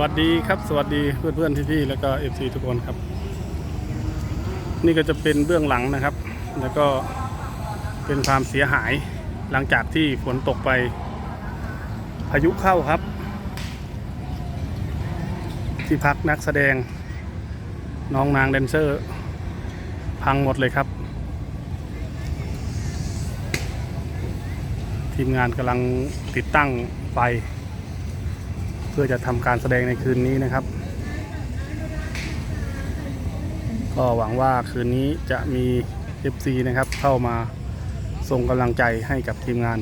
วัสดีครับ สวัสดีเพื่อนเพื่อนพี่ๆแล้วก็เอฟซีทุกคนครับ นี่ก็จะเป็นเบื้องหลังนะครับ แล้วก็เป็นความเสียหายหลังจากที่ฝนตกไปพายุเข้าครับ ที่พักนักแสดงน้องนางแดนเซอร์ พังหมดเลยครับ ทีมงานกำลังติดตั้งไฟ พื่อจะทำการแสดงในคืนนี้นะครับ ก็หวังว่าคืนนี้จะมี FC นะครับเข้ามาส่งกำลังใจให้กับทีมงาน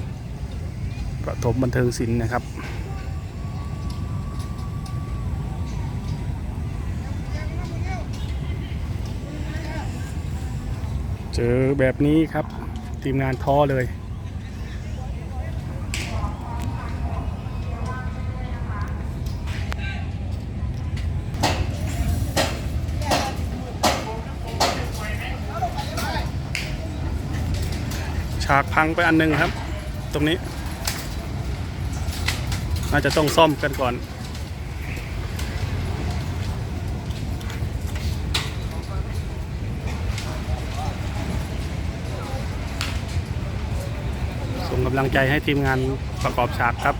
ประถมบันเทิงศิลป์นะครับเจอแบบนี้ครับทีมงานท้อเลย ฉากพังไปอันหนึงครับ ตรงนี้ น่าจะต้องซ่อมกันก่อน ส่งกำลังใจให้ทีมงานประกอบฉากครับ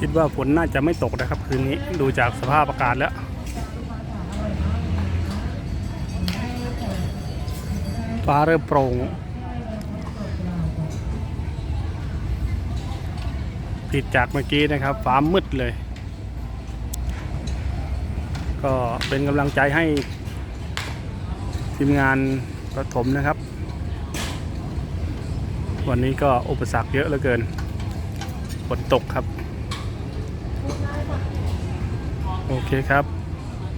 คิดว่าฝนน่าจะไม่ตกนะครับ คืนนี้ดูจากสภาพอากาศแล้ว ฟ้าเริ่มโปร่งผิดจากเมื่อกี้นะครับ ฟ้ามืดเลย ก็เป็นกำลังใจให้ทีมงานประถมนะครับ วันนี้ก็อุปสรรคเยอะเหลือเกินฝนตกครับ โอเคครับ